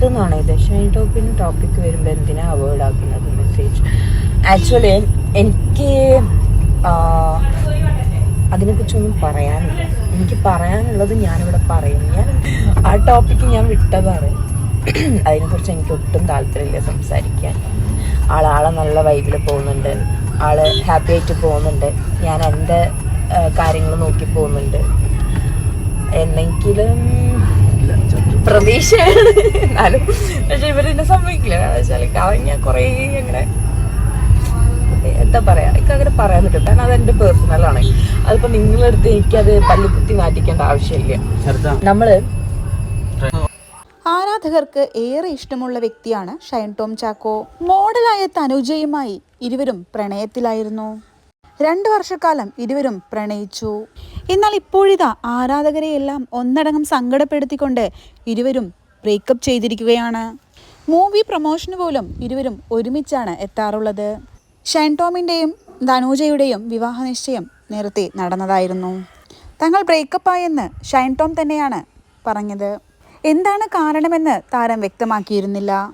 പുറത്തുനിന്നാണ് ഇത് ടോപ്പിന് ടോപ്പിക്ക് വരുമ്പോൾ എന്തിനാ അവോയ്ഡ് ആക്കുന്നത് മെസ്സേജ് ആക്ച്വലി എനിക്ക് അതിനെക്കുറിച്ചൊന്നും പറയാനില്ല. എനിക്ക് പറയാനുള്ളത് ഞാനിവിടെ പറയും. ഞാൻ ആ ടോപ്പിക്ക് ഞാൻ വിട്ടതാണ്. അതിനെക്കുറിച്ച് എനിക്ക് ഒട്ടും താല്പര്യമില്ല സംസാരിക്കാൻ. ആളാളെ നല്ല വൈബിൽ പോകുന്നുണ്ട്. ആൾ ഹാപ്പി ആയിട്ട് പോകുന്നുണ്ട്. ഞാൻ എന്റെ കാര്യങ്ങൾ നോക്കി പോകുന്നുണ്ട്. എന്നെങ്കിലും പ്രതീക്ഷയാണ് എന്നാലും. പക്ഷെ ഇവരെന്നെ സമ്മതിക്കില്ല. കാരണം വെച്ചാൽ ഞാൻ കുറേ അങ്ങനെ എന്താ പറയാ എനിക്ക് അങ്ങനെ പറയാൻ പറ്റും കാരണം അതെന്റെ പേഴ്സണലാണ് അതിപ്പോ നിങ്ങളെടുത്ത് എനിക്കത് പല്ലുകുത്തി മാറ്റിക്കേണ്ട ആവശ്യമില്ല. നമ്മൾ ആരാധകർക്ക് ഏറെ ഇഷ്ടമുള്ള വ്യക്തിയാണ് ഷൈൻ ടോം ചാക്കോ. മോഡലായ തനുജയുമായി ഇരുവരും പ്രണയത്തിലായിരുന്നു. രണ്ടു വർഷക്കാലം ഇരുവരും പ്രണയിച്ചു. എന്നാൽ ഇപ്പോഴിതാ ആരാധകരെയെല്ലാം ഒന്നടങ്കം സങ്കടപ്പെടുത്തിക്കൊണ്ട് ഇരുവരും ബ്രേക്കപ്പ് ചെയ്തിരിക്കുകയാണ്. മൂവി പ്രൊമോഷന് പോലും ഇരുവരും ഒരുമിച്ചാണ് എത്താറുള്ളത്. ഷൈൻ ടോമിന്റെയും ധനൂജയുടെയും വിവാഹ നിശ്ചയം നേരത്തെ നടന്നതായിരുന്നു. തങ്ങൾ ബ്രേക്കപ്പായെന്ന് ഷൈൻ ടോം തന്നെയാണ് പറഞ്ഞത്. എന്താണ് കാരണമെന്ന് താരം വ്യക്തമാക്കിയിരുന്നില്ല.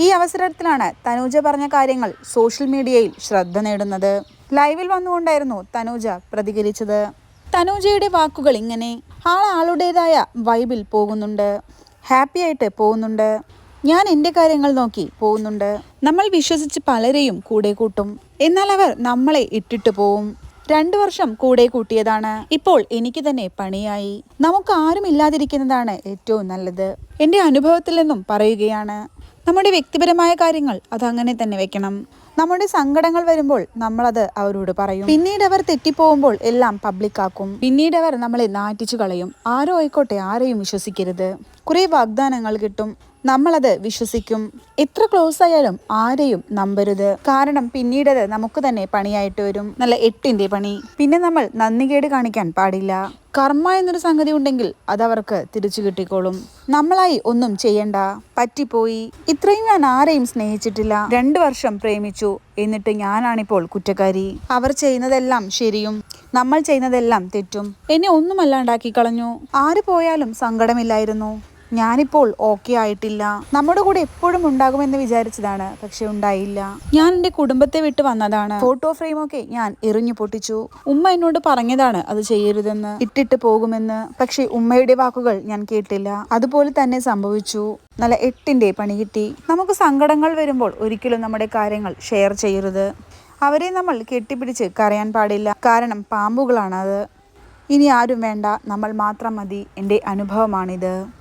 ഈ അവസരത്തിലാണ് തനൂജ പറഞ്ഞ കാര്യങ്ങൾ സോഷ്യൽ മീഡിയയിൽ ശ്രദ്ധ നേടുന്നത്. ലൈവിൽ വന്നുകൊണ്ടായിരുന്നു തനൂജ പ്രതികരിച്ചത്. തനൂജയുടെ വാക്കുകൾ ഇങ്ങനെ ആൾ ആളുടേതായ വൈബിൽ പോകുന്നുണ്ട്. ഹാപ്പി ആയിട്ട് പോകുന്നുണ്ട്. ഞാൻ എന്റെ കാര്യങ്ങൾ നോക്കി പോകുന്നുണ്ട്. നമ്മൾ വിശ്വസിച്ച് പലരെയും കൂടെ കൂട്ടും. എന്നാൽ അവർ നമ്മളെ ഇട്ടിട്ട് പോവും. രണ്ടു വർഷം കൂടെ കൂട്ടിയതാണ്. ഇപ്പോൾ എനിക്ക് തന്നെ പണിയായി. നമുക്ക് ആരും ഇല്ലാതിരിക്കുന്നതാണ് ഏറ്റവും നല്ലത്. എന്റെ അനുഭവത്തിൽ നിന്നും പറയുകയാണ്. നമ്മുടെ വ്യക്തിപരമായ കാര്യങ്ങൾ അതങ്ങനെ തന്നെ വെക്കണം. നമ്മുടെ സങ്കടങ്ങൾ വരുമ്പോൾ നമ്മളത് അവരോട് പറയും. പിന്നീട് അവർ തെറ്റിപ്പോകുമ്പോൾ എല്ലാം പബ്ലിക് ആക്കും. പിന്നീട് അവർ നമ്മളെ നാറ്റിച്ചു കളയും. ആരോ ആയിക്കോട്ടെ ആരെയും വിശ്വസിക്കരുത്. കുറെ വാഗ്ദാനങ്ങൾ കിട്ടും. നമ്മളത് വിശ്വസിക്കും. എത്ര ക്ലോസ് ആയാലും ആരെയും നമ്പരുത്. കാരണം പിന്നീടത് നമുക്ക് തന്നെ പണിയായിട്ട് വരും. നല്ല എട്ടിന്റെ പണി. പിന്നെ നമ്മൾ നന്ദികേട് കാണിക്കാൻ പാടില്ല. കർമ്മ എന്നൊരു സംഗതി ഉണ്ടെങ്കിൽ അതവർക്ക് തിരിച്ചു കിട്ടിക്കോളും. നമ്മളായി ഒന്നും ചെയ്യണ്ട. പറ്റിപ്പോയി. ഇത്രയും ഞാൻ ആരെയും സ്നേഹിച്ചിട്ടില്ല. രണ്ടു വർഷം പ്രേമിച്ചു. എന്നിട്ട് ഞാനാണിപ്പോൾ കുറ്റക്കാരി. അവർ ചെയ്യുന്നതെല്ലാം ശരിയും. നമ്മൾ ചെയ്യുന്നതെല്ലാം തെറ്റും. എന്നെ ഒന്നുമല്ലാണ്ടാക്കി കളഞ്ഞു ആര് പോയാലും സങ്കടമില്ലായിരുന്നു. ഞാനിപ്പോൾ ഓക്കെ ആയിട്ടില്ല. നമ്മുടെ കൂടെ എപ്പോഴും ഉണ്ടാകുമെന്ന് വിചാരിച്ചതാണ് പക്ഷെ ഉണ്ടായില്ല. ഞാൻ എന്റെ കുടുംബത്തെ വിട്ട് വന്നതാണ്. ഫോട്ടോ ഫ്രെയിം ഒക്കെ ഞാൻ എറിഞ്ഞു പൊട്ടിച്ചു. ഉമ്മ എന്നോട് പറഞ്ഞതാണ് അത് ചെയ്യരുതെന്ന് ഇട്ടിട്ട് പോകുമെന്ന്. പക്ഷെ ഉമ്മയുടെ വാക്കുകൾ ഞാൻ കേട്ടില്ല. അതുപോലെ തന്നെ സംഭവിച്ചു. നല്ല എട്ടിന്റെ പണി കിട്ടി. നമുക്ക് സങ്കടങ്ങൾ വരുമ്പോൾ ഒരിക്കലും നമ്മുടെ കാര്യങ്ങൾ ഷെയർ ചെയ്യരുത്. അവരെ നമ്മൾ കെട്ടിപ്പിടിച്ച് കരയാൻ പാടില്ല. കാരണം പാമ്പുകളാണത്. ഇനി ആരും വേണ്ട. നമ്മൾ മാത്രം മതി. എന്റെ അനുഭവമാണിത്.